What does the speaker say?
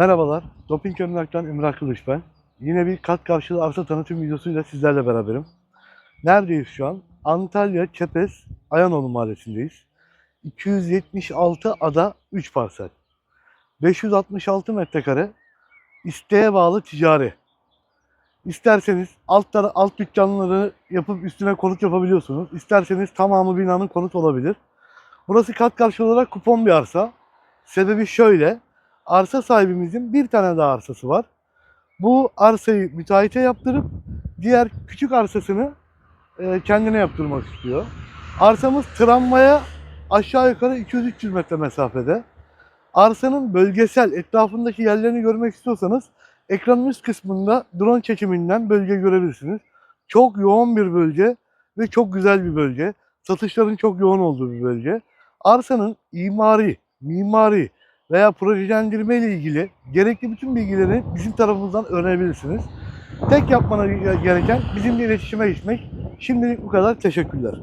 Merhabalar, Doping Emlak'tan Emrah Kılıç ben. Yine bir kat karşılığı arsa tanıtım videosuyla sizlerle beraberim. Neredeyiz şu an? Antalya Kepez Ayanoğlu Mahallesi'ndeyiz. 276 ada 3 parsel. 566 metrekare isteğe bağlı ticari. İsterseniz alt, alt dükkanları yapıp üstüne konut yapabiliyorsunuz. İsterseniz tamamı binanın konut olabilir. Burası kat karşılığı olarak kupon bir arsa. Sebebi şöyle. Arsa sahibimizin bir tane daha arsası var. Bu arsayı müteahhite yaptırıp diğer küçük arsasını e, kendine yaptırmak istiyor. Arsamız tramvaya aşağı yukarı 200-300 metre mesafede. Arsanın bölgesel etrafındaki yerlerini görmek istiyorsanız ekranın üst kısmında drone çekiminden bölge görebilirsiniz. Çok yoğun bir bölge ve çok güzel bir bölge. Satışların çok yoğun olduğu bir bölge. Arsanın imari, mimari veya projelendirme ile ilgili gerekli bütün bilgileri bizim tarafımızdan öğrenebilirsiniz. Tek yapmanız gereken bizimle iletişime geçmek. Şimdilik bu kadar. Teşekkürler.